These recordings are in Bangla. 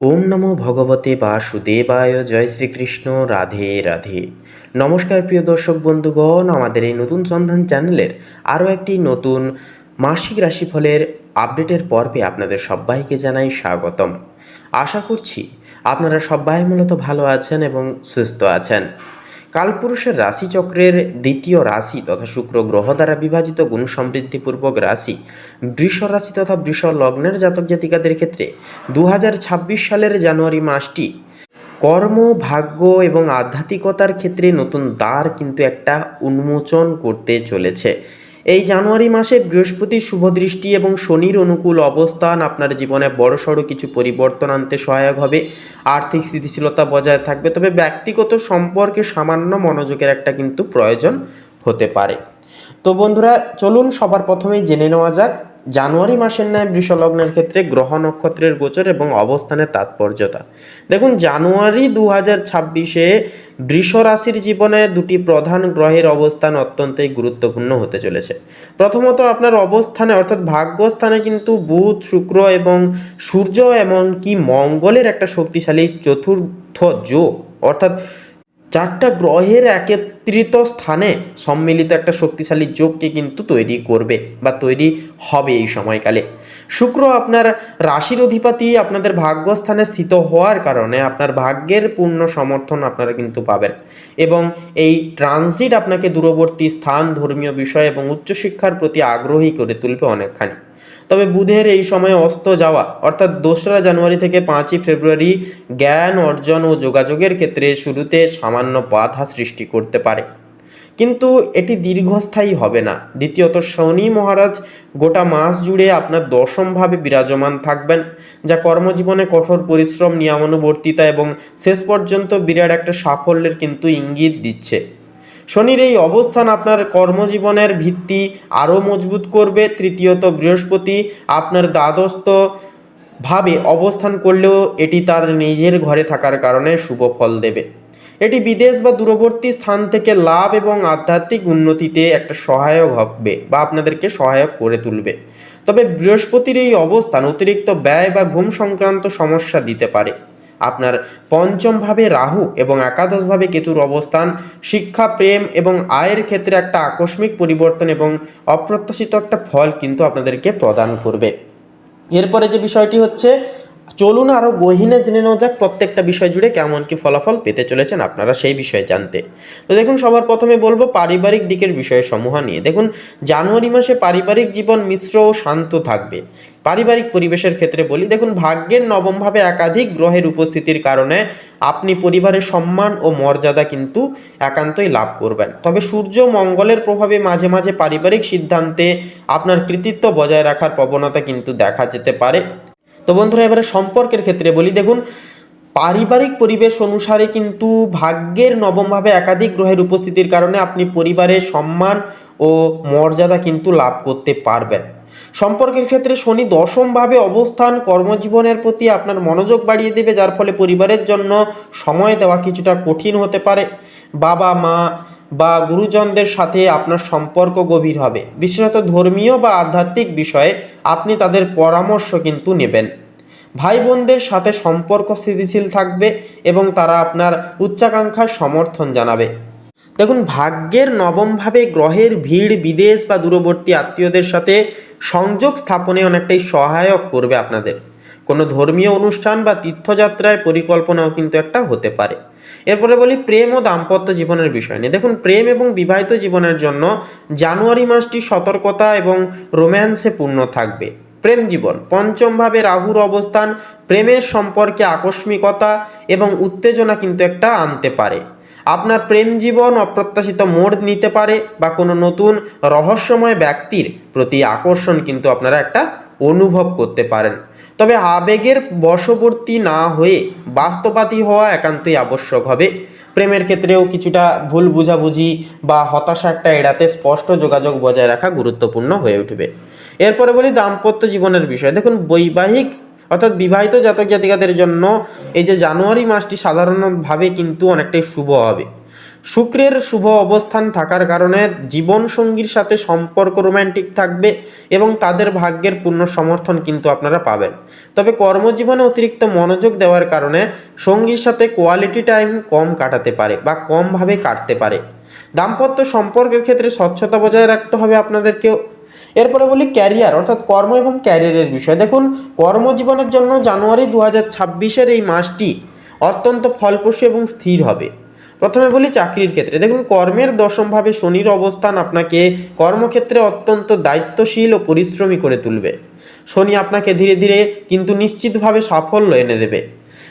ওম নমো ভগবতে বাসুদেবায়। জয় শ্রীকৃষ্ণ। রাধে রাধে। নমস্কার প্রিয় দর্শক বন্ধুগণ, আমাদের এই নতুন সন্ধান চ্যানেলের আরও একটি নতুন মাসিক রাশিফলের আপডেটের পর্বে আপনাদের সবাইকে জানাই স্বাগতম। আশা করছি আপনারা সবাই মূলত ভালো আছেন এবং সুস্থ আছেন। কালপুরুষের রাশিচক্রের দ্বিতীয় রাশি তথা শুক্র গ্রহ দ্বারা বিভাজিত গুণ সমৃদ্ধিপূর্বক রাশি। বৃষ রাশি তথা বৃষ লগ্নের জাতক জাতিকাদের ক্ষেত্রে দু হাজার ছাব্বিশ সালের জানুয়ারি মাসটি কর্ম, ভাগ্য এবং আধ্যাত্মিকতার ক্ষেত্রে নতুন দ্বার কিন্তু একটা উন্মোচন করতে চলেছে। এই জানুয়ারি মাসে বৃহস্পতি শুভ দৃষ্টি এবং শনির অনুকূল অবস্থান, আপনার জীবনে বড়সড় কিছু পরিবর্তন আনতে সহায়ক হবে। আর্থিক স্থিতিশীলতা বজায় থাকবে, তবে ব্যক্তিগত সম্পর্কে সামান্য মনোযোগের একটা কিন্তু প্রয়োজন হতে পারে। তো বন্ধুরা, চলুন সবার প্রথমেই জেনে নেওয়া যাক, জানুয়ারি মাসের ন্যায় বৃষলগ্নের ক্ষেত্রে গ্রহ নক্ষত্রের গোচর এবং অবস্থানের তাৎপর্যতা। দেখুন, জানুয়ারি দু হাজার ছাব্বিশে বৃষ রাশির জীবনে দুটি প্রধান গ্রহের অবস্থান অত্যন্তই গুরুত্বপূর্ণ হতে চলেছে। প্রথমত, আপনার অবস্থানে, অর্থাৎ ভাগ্যস্থানে কিন্তু বুধ, শুক্র এবং সূর্য এমনকি মঙ্গলের একটা শক্তিশালী চতুর্থ যোগ, অর্থাৎ চারটা গ্রহের একত্রিত স্থানে সম্মিলিত একটা শক্তিশালী যোগকে কিন্তু তৈরি করবে বা তৈরি হবে এই সময়কালে। শুক্র আপনার রাশির অধিপতি আপনাদের ভাগ্যস্থানে স্থিত হওয়ার কারণে আপনার ভাগ্যের পূর্ণ সমর্থন আপনারা কিন্তু পাবেন এবং এই ট্রানজিট আপনাকে দূরবর্তী স্থান, ধর্মীয় বিষয় এবং উচ্চশিক্ষার প্রতি আগ্রহী করে তুলবে অনেকখানি। তবে বুধের এই সময়ে অস্ত যাওয়া, অর্থাৎ দোসরা জানুয়ারি থেকে পাঁচই ফেব্রুয়ারি, জ্ঞান অর্জন ও যোগাযোগের ক্ষেত্রে শুরুতে সামান্য বাধা সৃষ্টি করতে পারে। কিন্তু এটি দীর্ঘস্থায়ী হবে না। দ্বিতীয়ত, শনি মহারাজ গোটা মাস জুড়ে আপনার দশমভাবে বিরাজমান থাকবেন, যা কর্মজীবনে কঠোর পরিশ্রম, নিয়মানুবর্তিতা এবং শেষ পর্যন্ত বিরাট একটা সাফল্যের কিন্তু ইঙ্গিত দিচ্ছে। শনির এই অবস্থান আপনার কর্মজীবনের ভিত্তি আরও মজবুত করবে। তৃতীয়ত, বৃহস্পতি আপনার দ্বাদস্থ ভাবে অবস্থান করলেও এটি তার নিজের ঘরে থাকার কারণে শুভ ফল দেবে। এটি বিদেশ বা দূরবর্তী স্থান থেকে লাভ এবং আধ্যাত্মিক উন্নতিতে একটা সহায়ক হবে বা আপনাদেরকে সহায়ক করে তুলবে। তবে বৃহস্পতির এই অবস্থান অতিরিক্ত ব্যয় বা ঘুম সংক্রান্ত সমস্যা দিতে পারে। আপনার পঞ্চমভাবে রাহু এবং একাদশভাবে কেতুর অবস্থান, শিক্ষা, প্রেম এবং আয়ের ক্ষেত্রে একটা আকস্মিক পরিবর্তন এবং অপ্রত্যাশিত একটা ফল কিন্তু আপনাদেরকে প্রদান করবে। এরপরে যে বিষয়টি হচ্ছে চলুন আরও গহীনে জেনে নেওয়া যাক প্রত্যেকটা বিষয় জুড়ে কেমন কি ফলাফল পেতে চলেছেন আপনারা সেই বিষয়ে জানতে। তো দেখুন, সবার প্রথমে বলব পারিবারিক দিকের বিষয় সমূহ নিয়ে। দেখুন, জানুয়ারি মাসে পারিবারিক জীবন মিশ্র ও শান্ত থাকবে। পারিবারিক পরিবেশের ক্ষেত্রে বলি, দেখুন, ভাগ্যের নবমভাবে একাধিক গ্রহের উপস্থিতির কারণে আপনি পরিবারের সম্মান ও মর্যাদা কিন্তু একান্তই লাভ করবেন। তবে সূর্য মঙ্গলের প্রভাবে মাঝে মাঝে পারিবারিক সিদ্ধান্তে আপনার কৃতিত্ব বজায় রাখার প্রবণতা কিন্তু দেখা যেতে পারে। তো বন্ধুরা, এবারে সম্পর্কের ক্ষেত্রে বলি, দেখুন, পারিবারিক পরিবেশ অনুসারে কিন্তু ভাগ্যের নবমভাবে একাধিক গ্রহের উপস্থিতির কারণে আপনি পরিবারের সম্মান ও মর্যাদা কিন্তু লাভ করতে পারবেন। সম্পর্কের ক্ষেত্রে শনি দশমভাবে অবস্থান কর্মজীবনের প্রতি আপনার মনোযোগ বাড়িয়ে দেবে, যার ফলে পরিবারের জন্য সময় দেওয়া কিছুটা কঠিন হতে পারে। বাবা মা বা গুরুজনদের সাথে আপনার সম্পর্ক গভীর হবে। বিশেষত ধর্মীয় বা আধ্যাত্মিক বিষয়ে আপনি তাদের পরামর্শ কিন্তু নেবেন। ভাই বোনদের সাথে সম্পর্ক স্থিতিশীল থাকবে এবং তারা আপনার উচ্চাকাঙ্ক্ষার সমর্থন জানাবে। দেখুন, ভাগ্যের নবমভাবে গ্রহের ভিড়, বিদেশ বা দূরবর্তী আত্মীয়দের সাথে সংযোগ স্থাপনে অনেকটাই সহায়ক করবে আপনাদের। কোনো ধর্মীয় অনুষ্ঠান বা তীর্থযাত্রায় পরিকল্পনাও কিন্তু একটা হতে পারে। এরপরে বলি প্রেম ও দাম্পত্য জীবনের বিষয় নিয়ে। দেখুন, প্রেম এবং বিবাহিত জীবনের জন্য জানুয়ারি মাসটি সতর্কতা এবং রোম্যান্সে পূর্ণ থাকবে। প্রেম জীবন, পঞ্চমভাবে রাহুর অবস্থান, প্রেমের সম্পর্কে আকস্মিকতা এবং উত্তেজনা কিন্তু একটা আনতে পারে। আপনার প্রেম জীবন অপ্রত্যাশিত মোড় নিতে পারে বা কোনো নতুন রহস্যময় ব্যক্তির প্রতি আকর্ষণ কিন্তু আপনারা একটা অনুভব করতে পারেন। তবে আবেগের বশবর্তী না হয়ে বাস্তবাদী হওয়া একান্তই আবশ্যক হবে। প্রেমের ক্ষেত্রেও কিছুটা ভুল বুঝাবুঝি বা হতাশা একটা এড়াতে স্পষ্ট যোগাযোগ বজায় রাখা গুরুত্বপূর্ণ হয়ে উঠবে। এরপরে বলি দাম্পত্য জীবনের বিষয়। দেখুন, বৈবাহিক অর্থাৎ বিবাহিত জাতক জাতিকাদের জন্য এই যে জানুয়ারি মাসটি সাধারণভাবে কিন্তু অনেকটাই শুভ হবে। শুক্রের শুভ অবস্থান থাকার কারণে জীবন সঙ্গীর সাথে সম্পর্ক রোম্যান্টিক থাকবে এবং তাদের ভাগ্যের পূর্ণ সমর্থন কিন্তু আপনারা পাবেন। তবে কর্মজীবনে অতিরিক্ত মনোযোগ দেওয়ার কারণে সঙ্গীর সাথে কোয়ালিটি টাইম কম কাটাতে পারে বা কমভাবে কাটতে পারে। দাম্পত্য সম্পর্কের ক্ষেত্রে স্বচ্ছতা বজায় রাখতে হবে আপনাদেরকেও। এরপরে বলি ক্যারিয়ার, অর্থাৎ কর্ম এবং ক্যারিয়ারের বিষয়। দেখুন, কর্মজীবনের জন্য জানুয়ারি দু হাজার ছাব্বিশের এই মাসটি অত্যন্ত ফলপ্রসূ এবং স্থির হবে। প্রথমে বলি চাকরির ক্ষেত্রে। দেখুন, কর্মের দশমভাবে শনির অবস্থান আপনাকে কর্মক্ষেত্রে অত্যন্ত দায়িত্বশীল ও পরিশ্রমী করে তুলবে। শনি আপনাকে ধীরে ধীরে কিন্তু নিশ্চিতভাবে সাফল্য এনে দেবে।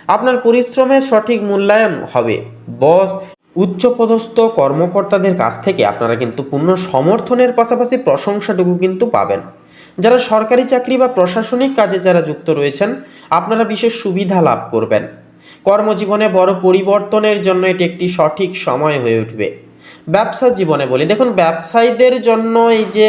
আপনার পরিশ্রমের সঠিক মূল্যায়ন হবে। বস উচ্চপদস্থ কর্মকর্তাদের কাছ থেকে আপনারা কিন্তু পূর্ণ সমর্থনের পাশাপাশি প্রশংসাটুকু কিন্তু পাবেন। যারা সরকারি চাকরি বা প্রশাসনিক কাজে যারা যুক্ত রয়েছেন, আপনারা বিশেষ সুবিধা লাভ করবেন। কর্মজীবনে বড় পরিবর্তনের জন্য এটি একটি সঠিক সময় হয়ে উঠবে। ব্যবসা জীবনে বলি। দেখুন, ব্যবসায়ীদের জন্য এই যে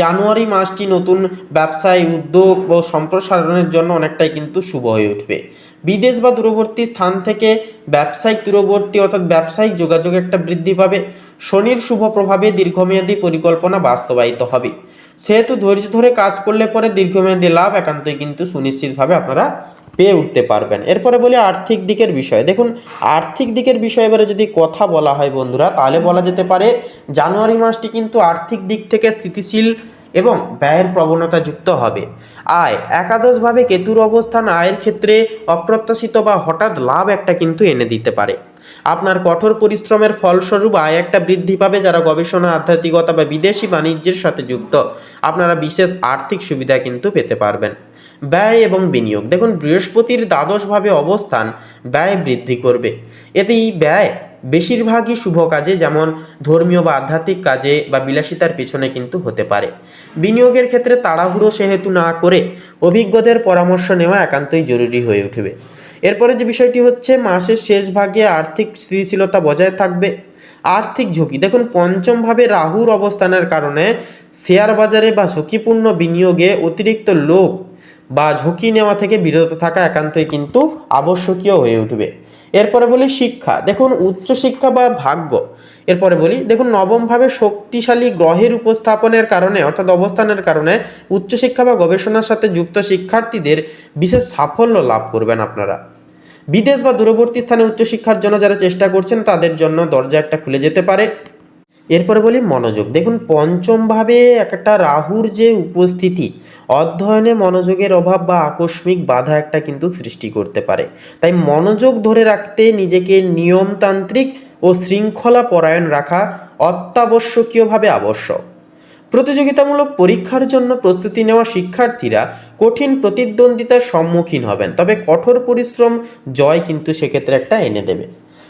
জানুয়ারি মাসটি নতুন ব্যবসায় উদ্যোগ ও সম্প্রসারণের জন্য অনেকটাই কিন্তু শুভ হয়ে উঠবে। বিদেশ বা দূরবর্তী স্থান থেকে ব্যবসায়িক দূরবর্তী অর্থাৎ ব্যবসায়িক যোগাযোগ একটা বৃদ্ধি পাবে। শনির শুভ প্রভাবে দীর্ঘমেয়াদী পরিকল্পনা বাস্তবায়িত হবে। সেহেতু ধৈর্য ধরে কাজ করলে পরে দীর্ঘমেয়াদী লাভ একান্তই কিন্তু সুনিশ্চিতভাবে আপনারা পেয়ে উঠতে পারবেন। এরপরে বলি আর্থিক দিকের বিষয়। দেখুন, আর্থিক দিকের বিষয়ে এবারে যদি কথা বলা হয় বন্ধুরা, তাহলে বলা যেতে পারে জানুয়ারি মাসটি কিন্তু আর্থিক দিক থেকে স্থিতিশীল এবং ব্যয়ের প্রবণতা যুক্ত হবে। আয়, একাদশভাবে কেতুর অবস্থান আয়ের ক্ষেত্রে অপ্রত্যাশিত বা হঠাৎ লাভ একটা কিন্তু এনে দিতে পারে। আপনার কঠোর পরিশ্রমের ফলস্বরূপ আয় একটা বৃদ্ধি পাবে যারা গবেষণা, আধ্যাত্মিকতা বা বিদেশি বাণিজ্যের সাথে যুক্ত। আপনারা বিশেষ আর্থিক সুবিধা কিন্তু পেতে পারবেন। ব্যয় এবং বিনিয়োগ। দেখুন, বৃহস্পতির দ্বাদশভাবে অবস্থান ব্যয় বৃদ্ধি করবে। এতে এই ব্যয় বেশিরভাগই শুভ কাজে, যেমন ধর্মীয় বা আধ্যাত্মিক কাজে বা বিলাসিতার পিছনে কিন্তু হতে পারে। বিনিয়োগের ক্ষেত্রে তাড়াহুড়ো সেহেতু না করে অভিজ্ঞদের পরামর্শ নেওয়া একান্তই জরুরি হয়ে উঠবে। এরপরে যে বিষয়টি হচ্ছে, মাসের শেষ ভাগে আর্থিক স্থিতিশীলতা বজায় থাকবে। আর্থিক ঝুঁকি, দেখুন, পঞ্চমভাবে রাহুর অবস্থানের কারণে শেয়ার বাজারে বা ঝুঁকিপূর্ণ বিনিয়োগে অতিরিক্ত লোভ বা ঝুঁকি নেওয়া থেকে বিরত থাকা একান্তই কিন্তু আবশ্যকীয় হয়ে উঠবে। এরপরে বলি শিক্ষা, দেখুন, উচ্চশিক্ষা বা ভাগ্য এরপরে বলি, দেখুন, নবমভাবে শক্তিশালী গ্রহের উপস্থাপনের কারণে, অর্থাৎ অবস্থানের কারণে উচ্চশিক্ষা বা গবেষণার সাথে যুক্ত শিক্ষার্থীদের বিশেষ সাফল্য লাভ করবেন আপনারা। বিদেশ বা দূরবর্তী স্থানে উচ্চশিক্ষার জন্য যারা চেষ্টা করছেন, তাদের জন্য দরজা একটা খুলে যেতে পারে। এরপরে বলি, মনোযোগ। দেখুন, পঞ্চমভাবে একটা রাহুর যে উপস্থিতি, অধ্যয়নে মনোযোগের অভাব বা আকস্মিক বাধা একটা কিন্তু সৃষ্টি করতে পারে। তাই মনোযোগ ধরে রাখতে নিজেকে নিয়মতান্ত্রিক ও শৃঙ্খলা পরায়ণ রাখা অত্যাবশ্যকীয়ভাবে আবশ্যক। প্রতিযোগিতামূলক পরীক্ষার জন্য প্রস্তুতি নেওয়া শিক্ষার্থীরা কঠিন প্রতিদ্বন্দ্বিতার সম্মুখীন হবেন, তবে কঠোর পরিশ্রম, জয় কিন্তু সেক্ষেত্রে একটা এনে দেবে।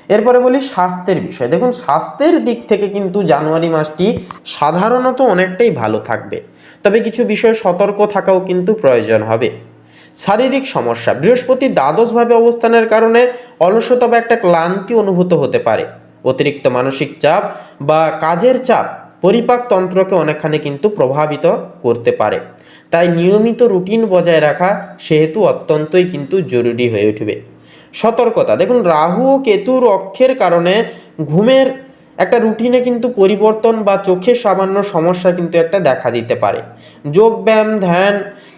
এরপরে বলি স্বাস্থ্যের বিষয়। দেখুন, স্বাস্থ্যের দিক থেকে কিন্তু জানুয়ারি মাসটি সাধারণত অনেকটাই ভালো থাকবে, তবে কিছু বিষয়ে সতর্ক থাকাও কিন্তু প্রয়োজন হবে। শারীরিক সমস্যা, বৃহস্পতি দ্বাদশভাবে অবস্থানের কারণে অলসতা বা একটা ক্লান্তি অনুভূত হতে পারে। অতিরিক্ত মানসিক চাপ বা কাজের চাপ পরিপাক তন্ত্রকে অনেকখানি কিন্তু প্রভাবিত করতে পারে। তাই নিয়মিত রুটিন বজায় রাখা সেহেতু অত্যন্তই কিন্তু জরুরি হয়ে উঠবে। সতর্কতা, দেখুন রাহু ও কেতুর অক্ষের কারণে ঘুমের একটা রুটিনে কিন্তু পরিবর্তন বা চোখের সামান্য সমস্যা কিন্তু একটা দেখা দিতে পারে। যোগ ব্যায়াম, ধ্যান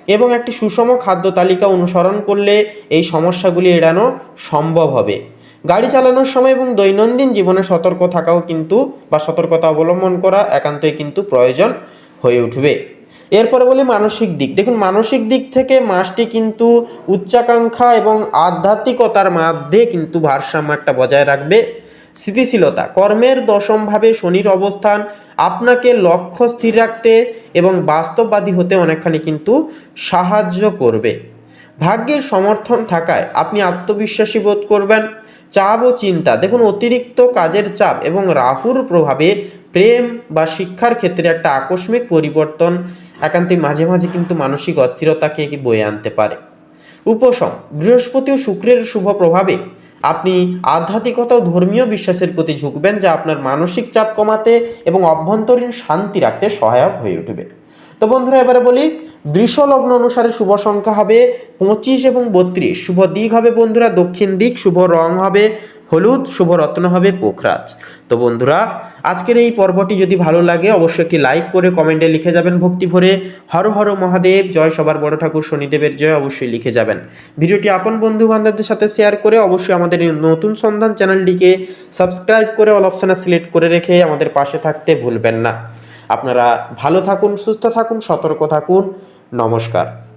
এবং একটি সুষম খাদ্য তালিকা অনুসরণ করলে এই সমস্যাগুলি এড়ানো সম্ভব হবে। গাড়ি চালানোর সময় এবং দৈনন্দিন জীবনে সতর্ক থাকাও কিন্তু বা সতর্কতা অবলম্বন করা একান্তই কিন্তু প্রয়োজন হয়ে উঠবে। এরপরে বলি মানসিক দিক। দেখুন, মানসিক দিক থেকে মাসটি কিন্তু উচ্চাকাঙ্ক্ষা এবং আধ্যাত্মিকতার মধ্যে কিন্তু ভারসাম্য একটা বজায় রাখবে। স্থিতিশীলতা। কর্মের দশমভাবে শনির অবস্থান আপনাকে লক্ষ্য স্থির রাখতে এবং বাস্তববাদী হতে অনেকখানি কিন্তু সাহায্য করবে। ভাগ্যের সমর্থন থাকায় আপনি আত্মবিশ্বাসী বোধ করবেন। চাপ ও চিন্তা, দেখুন অতিরিক্ত কাজের চাপ এবং রাহুর প্রভাবে প্রেম বা শিক্ষার ক্ষেত্রে একটা আকস্মিক পরিবর্তন একান্তই মাঝে মাঝে কিন্তু মানসিক অস্থিরতাকে বয়ে আনতে পারে। উপশম, বৃহস্পতি ও শুক্রের শুভ প্রভাবে আপনি আধ্যাত্মিকতা ও ধর্মীয় বিশ্বাসের প্রতি ঝুঁকবেন যা আপনার মানসিক চাপ কমাতে এবং অভ্যন্তরীণ শান্তি রাখতে সহায়ক হয়ে উঠবে। তো বন্ধুরা, এবারে বলি বৃষ লগ্ন অনুসারে শুভ সংখ্যা হবে পঁচিশ এবং বত্রিশ। শুভ দিক হবে বন্ধুরা, দক্ষিণ দিক, শুভ রং হবে হলুদ, শুভ রত্ন হবে পোখরাজ। তো বন্ধুরা, আজকের এই পর্বটি যদি ভালো লাগে, অবশ্যই একটি লাইক করে কমেন্টে লিখে যাবেন ভক্তি ভরে। হর হর মহাদেব, জয় সবার বড় ঠাকুর, শনিদেবের জয় অবশ্যই লিখে যাবেন। ভিডিওটি আপন বন্ধু বান্ধবদের সাথে শেয়ার করে অবশ্যই আমাদের নতুন সন্ধান চ্যানেলটিকে সাবস্ক্রাইব করে অল অপশানে সিলেক্ট করে রেখে আমাদের পাশে থাকতে ভুলবেন না। আপনারা ভালো থাকুন সুস্থ থাকুন সতর্ক থাকুন। নমস্কার।